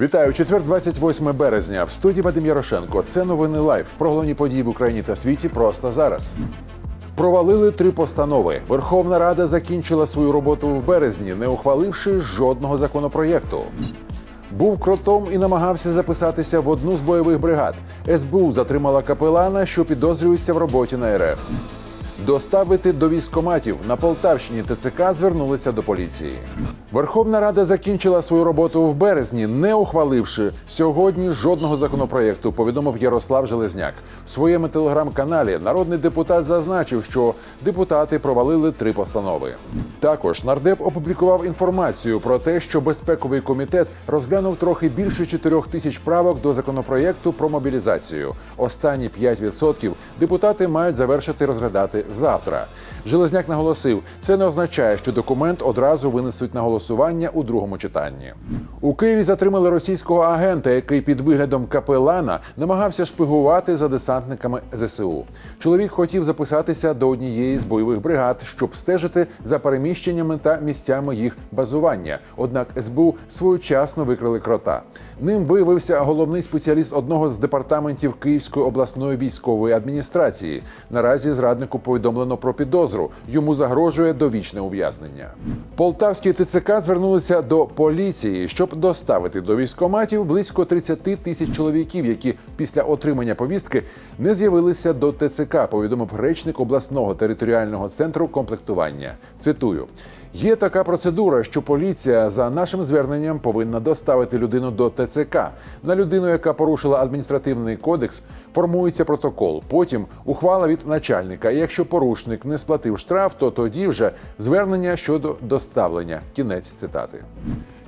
Вітаю четвер, 28 березня. В студії Вадим Ярошенко. Це новини лайф. Про головні події в Україні та світі просто зараз. Провалили три постанови. Верховна Рада закінчила свою роботу в березні, не ухваливши жодного законопроєкту. Був кротом і намагався записатися в одну з бойових бригад. СБУ затримала капелана, що підозрюється в роботі на РФ. Доставити до військкоматів на Полтавщині ТЦК звернулися до поліції. Верховна Рада закінчила свою роботу в березні, не ухваливши сьогодні жодного законопроєкту. Повідомив Ярослав Железняк. В своєму телеграм-каналі народний депутат зазначив, що депутати провалили три постанови. Також нардеп опублікував інформацію про те, що безпековий комітет розглянув трохи більше 4 тисяч правок до законопроєкту про мобілізацію. Останні 5% депутати мають завершити розглядати завтра. Железняк наголосив, це не означає, що документ одразу винесуть на голосування у другому читанні. У Києві затримали російського агента, який під виглядом капелана намагався шпигувати за десантниками ЗСУ. Чоловік хотів записатися до однієї з бойових бригад, щоб стежити за переміщеннями та місцями їх базування. Однак СБУ своєчасно викрили крота. Ним виявився головний спеціаліст одного з департаментів Київської обласної військової адміністрації. Наразі зраднику повідомлено про підозру. Йому загрожує довічне ув'язнення. Полтавські ТЦК звернулися до поліції, щоб доставити до військкоматів близько 30 тисяч чоловіків, які після отримання повістки не з'явилися до ТЦК. Повідомив речник обласного територіального центру комплектування. Цитую. Є така процедура, що поліція за нашим зверненням повинна доставити людину до ТЦК. На людину, яка порушила адміністративний кодекс, формується протокол. Потім ухвала від начальника. І якщо порушник не сплатив штраф, то тоді вже звернення щодо доставлення. Кінець цитати.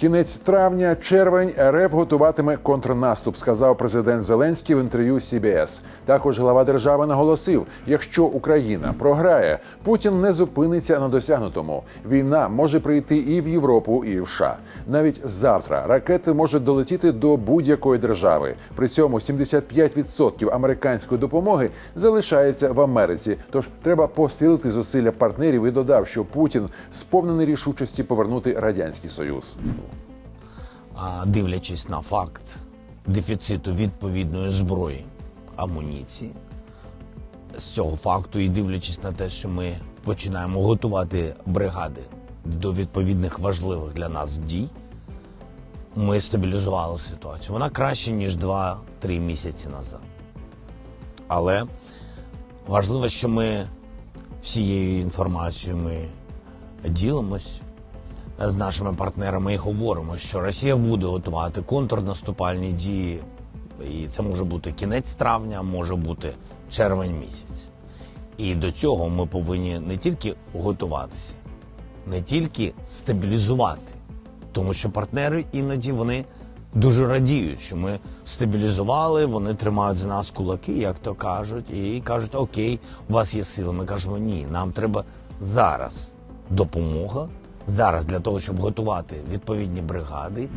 Кінець травня, червень РФ готуватиме контрнаступ, сказав президент Зеленський в інтерв'ю CBS. Також глава держави наголосив: якщо Україна програє, Путін не зупиниться на досягнутому. Війна може прийти і в Європу, і в США. Навіть завтра ракети можуть долетіти до будь-якої держави. При цьому 75% американської допомоги залишається в Америці. Тож треба посилити зусилля партнерів і додав, що Путін сповнений рішучості повернути радянський союз. А дивлячись на факт дефіциту відповідної зброї, амуніції, з цього факту і дивлячись на те, що ми починаємо готувати бригади до відповідних важливих для нас дій, ми стабілізували ситуацію. Вона краще, ніж 2-3 місяці назад. Але важливо, що ми всією інформацією ми ділимось з нашими партнерами і говоримо, що Росія буде готувати контрнаступальні дії, і це може бути кінець травня, може бути червень місяць. І до цього ми повинні не тільки готуватися, не тільки стабілізувати, тому що партнери іноді вони дуже радіють, що ми стабілізували, вони тримають за нас кулаки, як то кажуть, і кажуть, окей, у вас є сили. Ми кажемо, ні, нам треба зараз допомога. Зараз для того, щоб готувати відповідні бригади,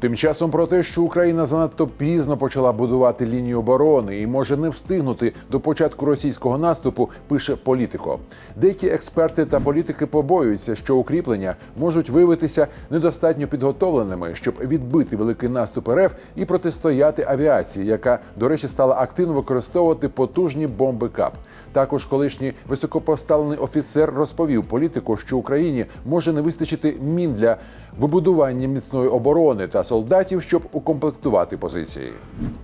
Тим часом про те, що Україна занадто пізно почала будувати лінію оборони і може не встигнути до початку російського наступу, пише політико. Деякі експерти та політики побоюються, що укріплення можуть виявитися недостатньо підготовленими, щоб відбити великий наступ РФ і протистояти авіації, яка, до речі, стала активно використовувати потужні бомби КАП. Також колишній високопоставлений офіцер розповів політику, що Україні може не вистачити мін для вибудування міцної оборони та солдатів, щоб укомплектувати позиції.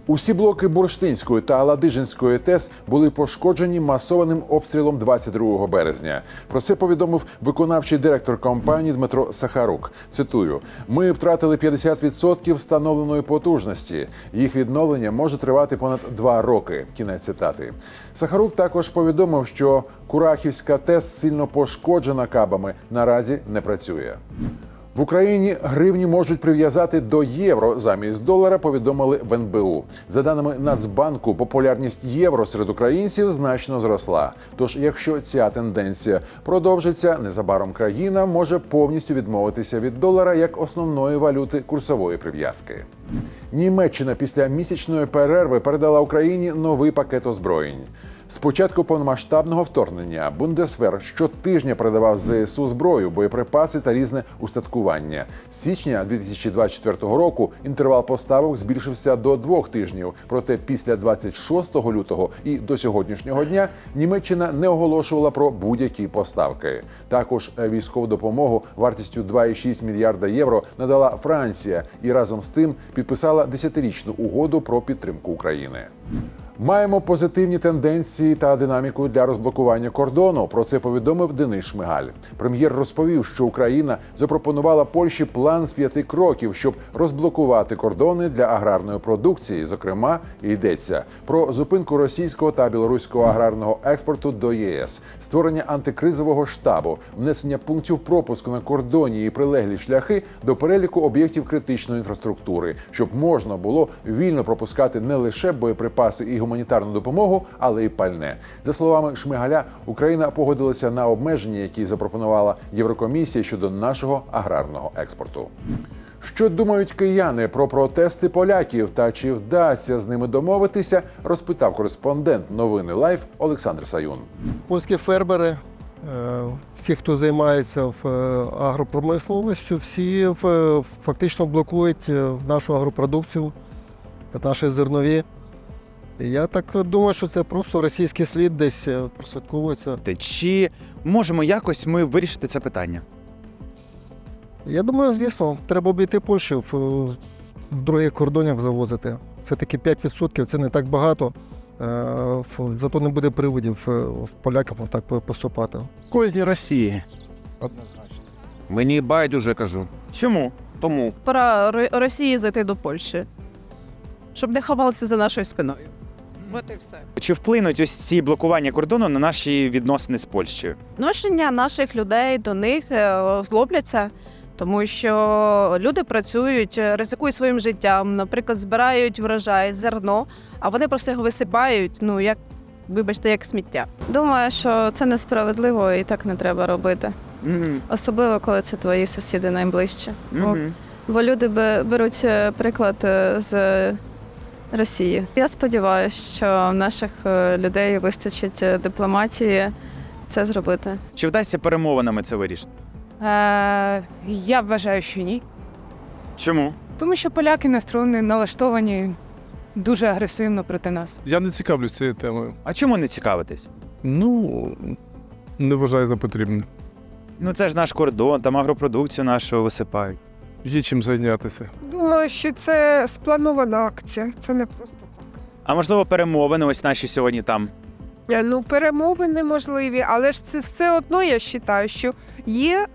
Усі блоки Бурштинської та Ладижинської ТЕС були пошкоджені масованим обстрілом 22 березня. Про це повідомив виконавчий директор компанії Дмитро Сахарук. Цитую: ми втратили 50% встановленої потужності. Їх відновлення може тривати понад два роки. Кінець цитати. Сахарук також повідомив, що Курахівська ТЕС сильно пошкоджена кабами. Наразі не працює. В Україні гривні можуть прив'язати до євро замість долара. Повідомили в НБУ. За даними Нацбанку, популярність євро серед українців значно зросла. Тож, якщо ця тенденція продовжиться, незабаром країна може повністю відмовитися від долара як основної валюти курсової прив'язки. Німеччина після місячної перерви передала Україні новий пакет озброєнь. З початку повномасштабного вторгнення Бундесвер щотижня передавав ЗСУ зброю, боєприпаси та різне устаткування. З січня 2024 року інтервал поставок збільшився до двох тижнів. Проте після 26 лютого і до сьогоднішнього дня Німеччина не оголошувала про будь-які поставки. Також військову допомогу вартістю 2,6 мільярда євро надала Франція і разом з тим підписала десятирічну угоду про підтримку України. Маємо позитивні тенденції та динаміку для розблокування кордону. Про це повідомив Денис Шмигаль. Прем'єр розповів, що Україна запропонувала Польщі план з п'яти кроків, щоб розблокувати кордони для аграрної продукції. Зокрема, йдеться про зупинку російського та білоруського аграрного експорту до ЄС, створення антикризового штабу, внесення пунктів пропуску на кордоні і прилеглі шляхи до переліку об'єктів критичної інфраструктури, щоб можна було вільно пропускати не лише боєприпаси і гуманітарну допомогу, але й пальне. За словами Шмигаля, Україна погодилася на обмеження, які запропонувала Єврокомісія щодо нашого аграрного експорту. Що думають кияни про протести поляків та чи вдасться з ними домовитися, розпитав кореспондент новини Лайф Олександр Саюн. Польські фермери, е, всі, хто займається в е, агропромисловістю, всі в- фактично блокують е, нашу агропродукцію, наші зернові. Я так думаю, що це просто російський слід десь е, прослідковується. Чи можемо якось ми вирішити це питання? Я думаю, звісно, треба обійти Польщу в, в других кордонах завозити. Все-таки 5% це не так багато. Е, Зато не буде приводів е, в полякам так поступати. Козні Росії. Однозначно. Мені байдуже кажу. Чому? Тому Пора Росії зайти до Польщі, щоб не ховалися за нашою спиною. От і все. Чи вплинуть ось ці блокування кордону на наші відносини з Польщею? Відношення наших людей до них е, злобляться, тому що люди працюють, е, ризикують своїм життям, наприклад, збирають врожай, зерно, а вони просто його висипають, ну як, вибачте, як сміття. Думаю, що це несправедливо і так не треба робити. Угу. Особливо, коли це твої сусіди найближчі. Бо, Угу. бо люди бе- беруть е, приклад е, з Росії. Я сподіваюся, що в наших е, людей вистачить е, дипломатії це зробити. Чи вдасться перемовинами це вирішити? Е, я вважаю, що ні. Чому? Тому що поляки настроєні налаштовані дуже агресивно проти нас. Я не цікавлюсь цією темою. А чому не цікавитись? Ну не вважаю за потрібне. Ну це ж наш кордон, там агропродукцію нашу висипають. Є чим зайнятися. Думаю, що це спланована акція. Це не просто так. А можливо, перемовини ось наші сьогодні там. Е, Ну, перемовини можливі, але ж це все одно я вважаю, що є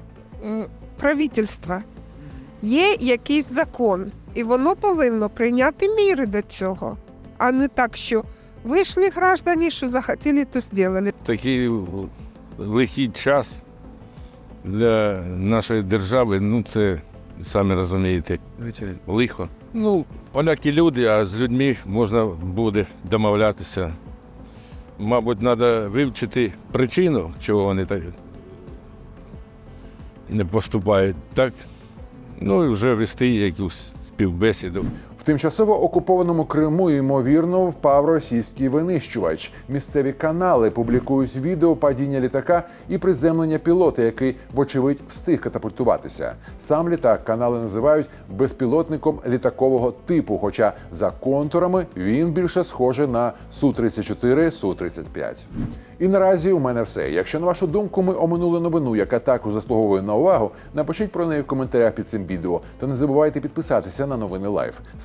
правительство, є якийсь закон, і воно повинно прийняти міри до цього, а не так, що вийшли граждані, що захотіли, то зробили. такий лихий час для нашої держави, ну це самі розумієте, лихо. Ну, поляки люди, а з людьми можна буде домовлятися. Мабуть, треба вивчити причину, чого вони так не поступають так. Ну і вже вести якусь співбесіду. В тимчасово окупованому Криму ймовірно впав російський винищувач. Місцеві канали публікують відео падіння літака і приземлення пілота, який, вочевидь, встиг катапультуватися. Сам літак канали називають безпілотником літакового типу. Хоча за контурами він більше схожий на су 34 су 35 І наразі у мене все. Якщо на вашу думку ми оминули новину, яка також заслуговує на увагу, напишіть про неї в коментарях під цим відео. Та не забувайте підписатися на новини Лайф.